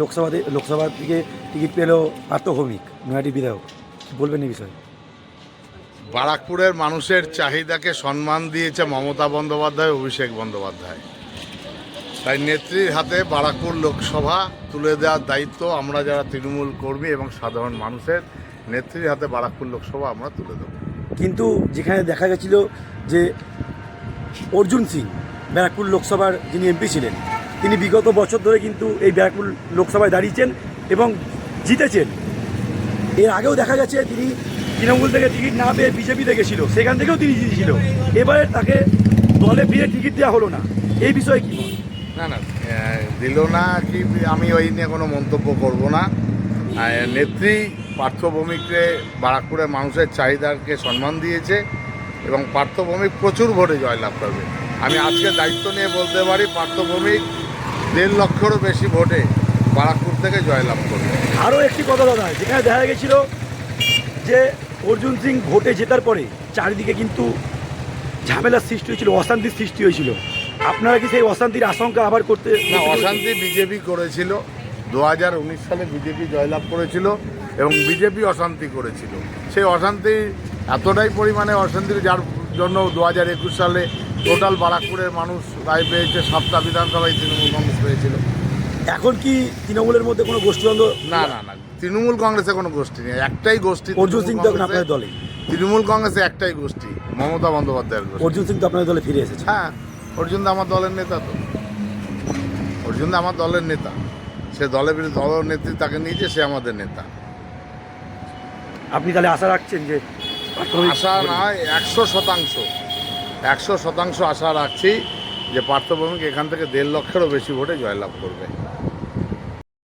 লোকসভাতে লোকসভা থেকে টিকিট পেল পার্থভৌমিক নয়াটি বিধায়ক। বলবেন এই বিষয়ে? বারাকপুরের মানুষের চাহিদাকে সম্মান দিয়েছে মমতা বন্দ্যোপাধ্যায় অভিষেক বন্দ্যোপাধ্যায়। তাই নেত্রীর হাতে বারাকপুর লোকসভা তুলে দেওয়ার দায়িত্ব আমরা যারা তৃণমূল কর্মী এবং সাধারণ মানুষের নেত্রীর হাতে বারাকপুর লোকসভা আমরা তুলে দেবো। কিন্তু যেখানে দেখা গেছিল যে অর্জুন সিং ব্যারাকপুর লোকসভার যিনি এমপি ছিলেন তিনি বিগত বছর ধরে কিন্তু এই ব্যারাকপুর লোকসভায় দাঁড়িয়েছেন এবং জিতেছেন। এর আগেও দেখা গেছে তিনি তৃণমূল থেকে টিকিট না পেয়ে বিজেপিতে গেছিল সেখান থেকেও তিনি জিতেছিল। এবারে তাকে দলে ফিরে টিকিট দেওয়া হলো না। এই বিষয়ে কি? না না দিল না কি, আমি ওই নিয়ে কোনো মন্তব্য করব না। নেত্রী পার্থভৌমিককে বারাকপুরের মানুষের চাহিদাকে সম্মান দিয়েছে এবং পার্থভৌমিক প্রচুর ভোটে জয়লাভ করবে। আমি আজকে দায়িত্ব নিয়ে বলতে পারি, পার্থভৌমিক দেড় লক্ষেরও বেশি ভোটে বারাকপুর থেকে জয়লাভ করবে। আরও একটি কথা দাদা যেখানে দেখা গেছিল যে অর্জুন সিং ভোটে জেতার পরে চারিদিকে কিন্তু ঝামেলার সৃষ্টি হয়েছিল অশান্তির সৃষ্টি হয়েছিল। আপনারা কি সেই অশান্তির আশঙ্কা আবার করতে না অশান্তি বিজেপি করেছিল। দু হাজার উনিশ সালে বিজেপি জয়লাভ করেছিল এবং বিজেপি অশান্তি করেছিল। সেই অশান্তি এতটাই পরিমাণে অশান্তি যার জন্য দু হাজার একুশ সালে টোটাল বারাকপুরের মানুষ রায় পেয়েছে সাতটা বিধানসভায় তৃণমূল কংগ্রেস পেয়েছিল। এখন কি তৃণমূলের মধ্যে কোনো গোষ্ঠীদ্বন্দ্ব? না না না তৃণমূল কংগ্রেসে কোনো গোষ্ঠী নেই একটাই গোষ্ঠী অর্জুন সিং তো কংগ্রেসে- দলে। তৃণমূল কংগ্রেসে একটাই গোষ্ঠী মমতা বন্দ্যোপাধ্যায়ের গোষ্ঠী। অর্জুন সিং তো আপনাদের দলে ফিরে এসেছে। হ্যাঁ অর্জুন আমার দলের নেতা তো। অর্জুন আমার দলের নেতা। সে দলের দলের নেত্রী তাকে নিয়েছে সে আমাদের নেতা। আপনি তাহলে আশা রাখছেন যে আশা নয় একশো শতাংশ। একশো শতাংশ আশা রাখছি যে পার্থভূমিক এখান থেকে দেড় লক্ষেরও বেশি ভোটে জয়লাভ করবে।